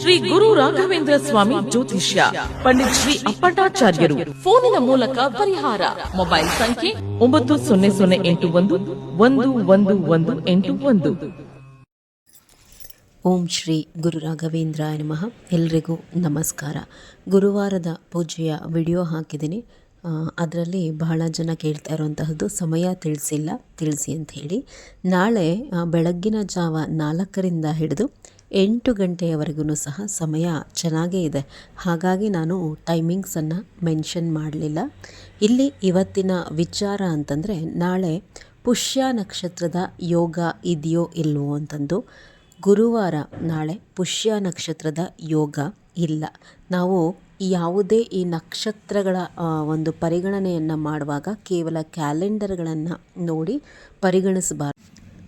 ಶ್ರೀ ಗುರು ರಾಘವೇಂದ್ರ ಸ್ವಾಮಿ ಜ್ಯೋತಿಷ್ಯ ಪಂಡಿತ್ ಶ್ರೀ ಅಪ್ಪಟಾಚಾರ್ಯರು ಫೋನಿನ ಮೂಲಕ ಪರಿಹಾರ. ಮೊಬೈಲ್ ಸಂಖ್ಯೆ ಒಂಬತ್ತು ಸೊನ್ನೆ ಸೊನ್ನೆ ಎಂಟು ಒಂದು ಒಂದು ಒಂದು ಒಂದು ಎಂಟು ಒಂದು. ಓಂ ಶ್ರೀ ಗುರು ರಾಘವೇಂದ್ರಾಯ ನಮಃ. ಎಲ್ರಿಗೂ ನಮಸ್ಕಾರ. ಗುರುವಾರದ ಪೂಜೆಯ ವಿಡಿಯೋ ಹಾಕಿದ್ದೀನಿ. ಅದರಲ್ಲಿ ಬಹಳ ಜನ ಕೇಳ್ತಾ ಇರುವಂತಹದ್ದು ಸಮಯ ತಿಳಿಸಿಲ್ಲ ತಿಳಿಸಿ ಅಂತ ಹೇಳಿ. ನಾಳೆ ಬೆಳಗ್ಗಿನ ಜಾವ ನಾಲ್ಕರಿಂದ ಹಿಡಿದು ಎಂಟು ಗಂಟೆಯವರೆಗೂ ಸಹ ಸಮಯ ಚೆನ್ನಾಗೇ ಇದೆ. ಹಾಗಾಗಿ ನಾನು ಟೈಮಿಂಗ್ಸನ್ನು ಮೆನ್ಷನ್ ಮಾಡಲಿಲ್ಲ. ಇಲ್ಲಿ ಇವತ್ತಿನ ವಿಚಾರ ಅಂತಂದರೆ, ನಾಳೆ ಪುಷ್ಯ ನಕ್ಷತ್ರದ ಯೋಗ ಇದೆಯೋ ಇಲ್ವೋ ಅಂತಂದು ಗುರುವಾರ ನಾಳೆ ಪುಷ್ಯ ನಕ್ಷತ್ರದ ಯೋಗ ಇಲ್ಲ. ನಾವು ಯಾವುದೇ ಈ ನಕ್ಷತ್ರಗಳ ಒಂದು ಪರಿಗಣನೆಯನ್ನು ಮಾಡುವಾಗ ಕೇವಲ ಕ್ಯಾಲೆಂಡರ್ಗಳನ್ನು ನೋಡಿ ಪರಿಗಣಿಸಬಾರದು.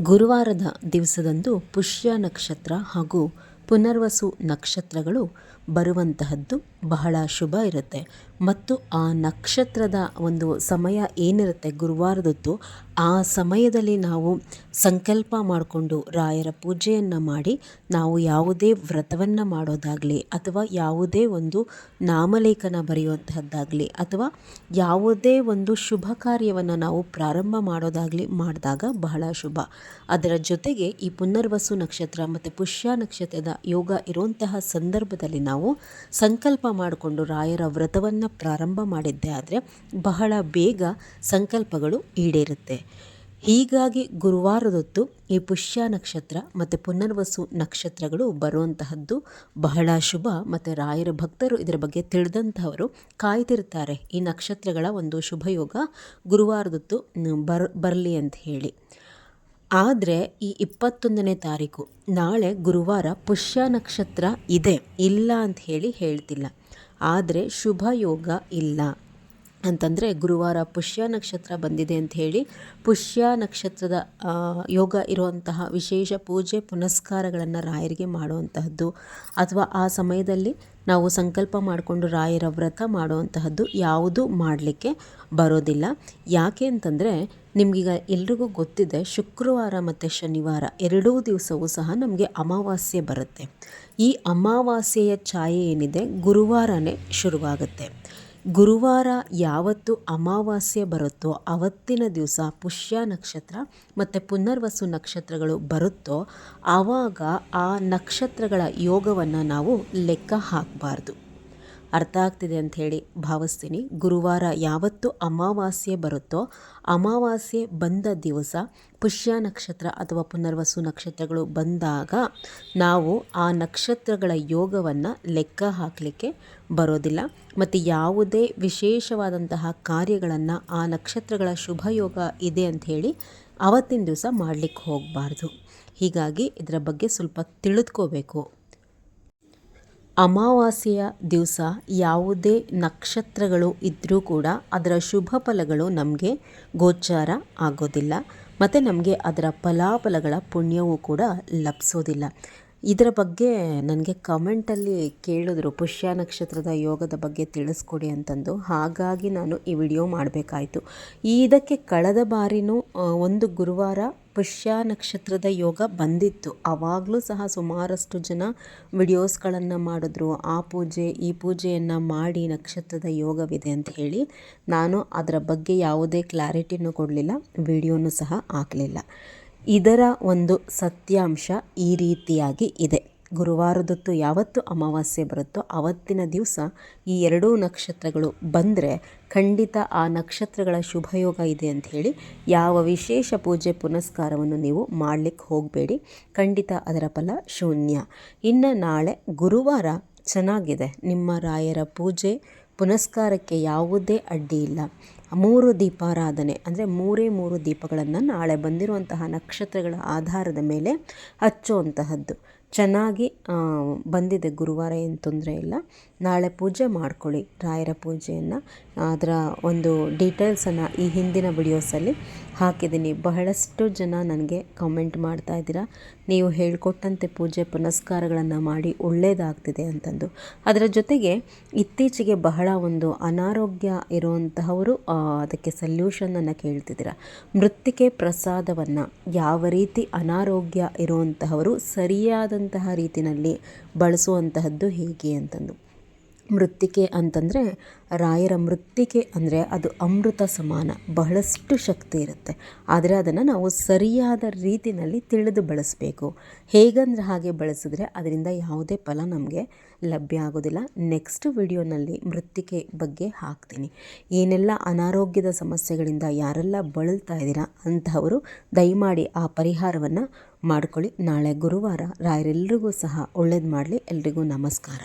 ಗುರುವಾರದ ದಿವಸದಂದು ಪುಷ್ಯ ನಕ್ಷತ್ರ ಹಾಗೂ ಪುನರ್ವಸು ನಕ್ಷತ್ರಗಳು ಬರುವಂತಹದ್ದು ಬಹಳ ಶುಭ ಇರುತ್ತೆ. ಮತ್ತು ಆ ನಕ್ಷತ್ರದ ಒಂದು ಸಮಯ ಏನಿರುತ್ತೆ ಗುರುವಾರದದ್ದು ಆ ಸಮಯದಲ್ಲಿ ನಾವು ಸಂಕಲ್ಪ ಮಾಡಿಕೊಂಡು ರಾಯರ ಪೂಜೆಯನ್ನು ಮಾಡಿ, ನಾವು ಯಾವುದೇ ವ್ರತವನ್ನು ಮಾಡೋದಾಗಲಿ ಅಥವಾ ಯಾವುದೇ ಒಂದು ನಾಮಲೇಖನ ಬರೆಯುವಂತಹದ್ದಾಗಲಿ ಅಥವಾ ಯಾವುದೇ ಒಂದು ಶುಭ ಕಾರ್ಯವನ್ನು ನಾವು ಪ್ರಾರಂಭ ಮಾಡೋದಾಗಲಿ ಮಾಡಿದಾಗ ಬಹಳ ಶುಭ. ಅದರ ಜೊತೆಗೆ ಈ ಪುನರ್ವಸು ನಕ್ಷತ್ರ ಮತ್ತು ಪುಷ್ಯ ನಕ್ಷತ್ರದ ಯೋಗ ಇರುವಂತಹ ಸಂದರ್ಭದಲ್ಲಿ ನಾವು ಸಂಕಲ್ಪ ಮಾಡಿಕೊಂಡು ರಾಯರ ವ್ರತವನ್ನು ಪ್ರಾರಂಭ ಮಾಡಿದ್ದೇ ಆದರೆ ಬಹಳ ಬೇಗ ಸಂಕಲ್ಪಗಳು ಈಡೇರುತ್ತೆ. ಹೀಗಾಗಿ ಗುರುವಾರದೊತ್ತು ಈ ಪುಷ್ಯ ನಕ್ಷತ್ರ ಮತ್ತು ಪುನರ್ವಸು ನಕ್ಷತ್ರಗಳು ಬರುವಂತಹದ್ದು ಬಹಳ ಶುಭ ಮತ್ತು ರಾಯರ ಭಕ್ತರು ಇದರ ಬಗ್ಗೆ ತಿಳಿದಂಥವರು ಕಾಯ್ತಿರ್ತಾರೆ ಈ ನಕ್ಷತ್ರಗಳ ಒಂದು ಶುಭಯೋಗ ಗುರುವಾರದೊತ್ತು ಬರ್, ಬರಲಿ ಅಂತ ಹೇಳಿ. ಆದರೆ ಈ ಇಪ್ಪತ್ತೊಂದನೇ ತಾರೀಕು, ನಾಳೆ ಗುರುವಾರ ಪುಷ್ಯ ನಕ್ಷತ್ರ ಇದೆ. ಇಲ್ಲ ಅಂತ ಹೇಳಿ ಹೇಳ್ತಿಲ್ಲ. ಆದರೆ ಶುಭ ಯೋಗ ಇಲ್ಲ. ಅಂತಂದರೆ ಗುರುವಾರ ಪುಷ್ಯ ನಕ್ಷತ್ರ ಬಂದಿದೆ ಅಂತ ಹೇಳಿ ಪುಷ್ಯ ನಕ್ಷತ್ರದ ಯೋಗ ಇರುವಂತಹ ವಿಶೇಷ ಪೂಜೆ ಪುನಸ್ಕಾರಗಳನ್ನು ರಾಯರಿಗೆ ಮಾಡುವಂತಹದ್ದು, ಅಥವಾ ಆ ಸಮಯದಲ್ಲಿ ನಾವು ಸಂಕಲ್ಪ ಮಾಡಿಕೊಂಡು ರಾಯರ ವ್ರತ ಮಾಡುವಂತಹದ್ದು ಯಾವುದೂ ಮಾಡಲಿಕ್ಕೆ ಬರೋದಿಲ್ಲ. ಯಾಕೆ ಅಂತಂದರೆ ನಿಮಗೀಗ ಎಲ್ರಿಗೂ ಗೊತ್ತಿದೆ, ಶುಕ್ರವಾರ ಮತ್ತು ಶನಿವಾರ ಎರಡೂ ದಿವಸವೂ ಸಹ ನಮಗೆ ಅಮಾವಾಸ್ಯೆ ಬರುತ್ತೆ. ಈ ಅಮಾವಾಸ್ಯೆಯ ಛಾಯೆ ಏನಿದೆ? ಗುರುವಾರನೇ ಶುರುವಾಗುತ್ತೆ. ಗುರುವಾರ ಯಾವತ್ತು ಅಮಾವಾಸ್ಯೆ ಬರುತ್ತೋ, ಅವತ್ತಿನ ದಿವಸ ಪುಷ್ಯ ನಕ್ಷತ್ರ ಮತ್ತು ಪುನರ್ವಸು ನಕ್ಷತ್ರಗಳು ಬರುತ್ತೋ, ಆವಾಗ ಆ ನಕ್ಷತ್ರಗಳ ಯೋಗವನ್ನು ನಾವು ಲೆಕ್ಕ ಹಾಕಬಾರ್ದು. ಅರ್ಥ ಆಗ್ತಿದೆ ಅಂತ ಹೇಳಿ ಭಾವಿಸ್ತೀನಿ. ಗುರುವಾರ ಯಾವತ್ತು ಅಮಾವಾಸ್ಯೆ ಬರುತ್ತೋ, ಅಮಾವಾಸ್ಯೆ ಬಂದ ದಿವಸ ಪುಷ್ಯ ನಕ್ಷತ್ರ ಅಥವಾ ಪುನರ್ವಸು ನಕ್ಷತ್ರಗಳು ಬಂದಾಗ ನಾವು ಆ ನಕ್ಷತ್ರಗಳ ಯೋಗವನ್ನು ಲೆಕ್ಕ ಹಾಕಲಿಕ್ಕೆ ಬರೋದಿಲ್ಲ. ಮತ್ತು ಯಾವುದೇ ವಿಶೇಷವಾದಂತಹ ಕಾರ್ಯಗಳನ್ನು ಆ ನಕ್ಷತ್ರಗಳ ಶುಭ ಯೋಗ ಇದೆ ಹೇಳಿ ಅವತ್ತಿನ ದಿವಸ ಮಾಡಲಿಕ್ಕೆ ಹೋಗಬಾರ್ದು. ಹೀಗಾಗಿ ಇದರ ಬಗ್ಗೆ ಸ್ವಲ್ಪ ತಿಳಿದುಕೋಬೇಕು. ಅಮಾವಾಸ್ಯೆಯ ದಿವಸ ಯಾವುದೇ ನಕ್ಷತ್ರಗಳು ಇದ್ದರೂ ಕೂಡ ಅದರ ಶುಭ ಫಲಗಳು ನಮಗೆ ಗೋಚಾರ ಆಗೋದಿಲ್ಲ. ಮತ್ತು ನಮಗೆ ಅದರ ಫಲಾಫಲಗಳ ಪುಣ್ಯವೂ ಕೂಡ ಲಭಿಸೋದಿಲ್ಲ ಇದರ ಬಗ್ಗೆ ನನಗೆ ಕಮೆಂಟಲ್ಲಿ ಕೇಳಿದ್ರು. ಪುಷ್ಯ ನಕ್ಷತ್ರದ ಯೋಗದ ಬಗ್ಗೆ ತಿಳಿಸ್ಕೊಡಿ ಅಂತಂದು. ಹಾಗಾಗಿ ನಾನು ಈ ವಿಡಿಯೋ ಮಾಡಬೇಕಾಯಿತು. ಇದಕ್ಕೆ ಕಳೆದ ಬಾರಿನೂ ಒಂದು ಗುರುವಾರ ಪುಷ್ಯ ನಕ್ಷತ್ರದ ಯೋಗ ಬಂದಿತ್ತು. ಆವಾಗಲೂ ಸಹ ಸುಮಾರಷ್ಟು ಜನ ವಿಡಿಯೋಸ್ಗಳನ್ನು ಮಾಡಿದ್ರು. ಆ ಪೂಜೆ, ಈ ಪೂಜೆಯನ್ನು ಮಾಡಿ ನಕ್ಷತ್ರದ ಯೋಗವಿದೆ ಅಂತ ಹೇಳಿ ನಾನು ಅದರ ಬಗ್ಗೆ ಯಾವುದೇ ಕ್ಲಾರಿಟಿನೂ ಕೊಡಲಿಲ್ಲ, ವಿಡಿಯೋನೂ ಸಹ ಹಾಕಲಿಲ್ಲ. ಇದರ ಒಂದು ಸತ್ಯಾಂಶ ಈ ರೀತಿಯಾಗಿ ಇದೆ. ಗುರುವಾರದೊತ್ತು ಯಾವತ್ತು ಅಮಾವಾಸ್ಯೆ ಬರುತ್ತೋ ಆವತ್ತಿನ ದಿವಸ ಈ ಎರಡೂ ನಕ್ಷತ್ರಗಳು ಬಂದರೆ ಖಂಡಿತ ಆ ನಕ್ಷತ್ರಗಳ ಶುಭಯೋಗ ಇದೆ ಅಂತ ಹೇಳಿ ಯಾವ ವಿಶೇಷ ಪೂಜೆ ಪುನಸ್ಕಾರವನ್ನು ನೀವು ಮಾಡಲಿಕ್ಕೆ ಹೋಗಬೇಡಿ. ಖಂಡಿತ ಅದರ ಫಲ ಶೂನ್ಯ. ಇನ್ನು ನಾಳೆ ಗುರುವಾರ ಚೆನ್ನಾಗಿದೆ. ನಿಮ್ಮ ರಾಯರ ಪೂಜೆ ಪುನಸ್ಕಾರಕ್ಕೆ ಯಾವುದೇ ಅಡ್ಡಿ ಇಲ್ಲ. ಮೂರು ದೀಪಾರಾಧನೆ, ಅಂದರೆ ಮೂರೇ ಮೂರು ದೀಪಗಳನ್ನು ನಾಳೆ ಬಂದಿರುವಂತಹ ನಕ್ಷತ್ರಗಳ ಆಧಾರದ ಮೇಲೆ ಹಚ್ಚುವಂತಹದ್ದು. ಚೆನ್ನಾಗಿ ಬಂದಿದೆ. ಗುರುವಾರ ಏನು ತೊಂದರೆ ಇಲ್ಲ. ನಾಳೆ ಪೂಜೆ ಮಾಡ್ಕೊಳ್ಳಿ ರಾಯರ ಪೂಜೆಯನ್ನು. ಅದರ ಒಂದು ಡೀಟೇಲ್ಸನ್ನು ಈ ಹಿಂದಿನ ವಿಡಿಯೋಸಲ್ಲಿ ಹಾಕಿದ್ದೀನಿ. ಬಹಳಷ್ಟು ಜನ ನನಗೆ ಕಮೆಂಟ್ ಮಾಡ್ತಾ ಇದ್ದೀರಾ. ನೀವು ಹೇಳಿಕೊಟ್ಟಂತೆ ಪೂಜೆ ಪುನಸ್ಕಾರಗಳನ್ನು ಮಾಡಿ ಒಳ್ಳೆಯದಾಗ್ತಿದೆ ಅಂತಂದು. ಅದರ ಜೊತೆಗೆ ಇತ್ತೀಚೆಗೆ ಬಹಳ ಒಂದು ಅನಾರೋಗ್ಯ ಇರುವಂತಹವರು ಅದಕ್ಕೆ ಸಲ್ಯೂಷನನ್ನು ಕೇಳ್ತಿದ್ದೀರಾ. ಮೃತ್ತಿಕೆ ಪ್ರಸಾದವನ್ನು ಯಾವ ರೀತಿ ಅನಾರೋಗ್ಯ ಇರುವಂತಹವರು ಸರಿಯಾದಂತಹ ರೀತಿಯಲ್ಲಿ ಬಳಸುವಂತಹದ್ದು ಹೇಗೆ ಅಂತಂದು. ಮೃತ್ತಿಕೆ ಅಂತಂದರೆ ರಾಯರ ಮೃತ್ತಿಕೆ ಅಂದರೆ ಅದು ಅಮೃತ ಸಮಾನ, ಬಹಳಷ್ಟು ಶಕ್ತಿ ಇರುತ್ತೆ. ಆದರೆ ಅದನ್ನು ನಾವು ಸರಿಯಾದ ರೀತಿಯಲ್ಲಿ ತಿಳಿದು ಬಳಸಬೇಕು. ಹೇಗಂದ್ರೆ ಹಾಗೆ ಬಳಸಿದ್ರೆ ಅದರಿಂದ ಯಾವುದೇ ಫಲ ನಮಗೆ ಲಭ್ಯ ಆಗೋದಿಲ್ಲ. ನೆಕ್ಸ್ಟ್ ವಿಡಿಯೋನಲ್ಲಿ ಮೃತ್ತಿಕೆ ಬಗ್ಗೆ ಹಾಕ್ತೀನಿ. ಏನೆಲ್ಲ ಅನಾರೋಗ್ಯದ ಸಮಸ್ಯೆಗಳಿಂದ ಯಾರೆಲ್ಲ ಬಳಲ್ತಾ ಇದ್ದೀರಾ ಅಂತಹವರು ದಯಮಾಡಿ ಆ ಪರಿಹಾರವನ್ನು ಮಾಡ್ಕೊಳ್ಳಿ. ನಾಳೆ ಗುರುವಾರ ರಾಯರೆಲ್ಲರಿಗೂ ಸಹ ಒಳ್ಳೇದು ಮಾಡಲಿ. ಎಲ್ರಿಗೂ ನಮಸ್ಕಾರ.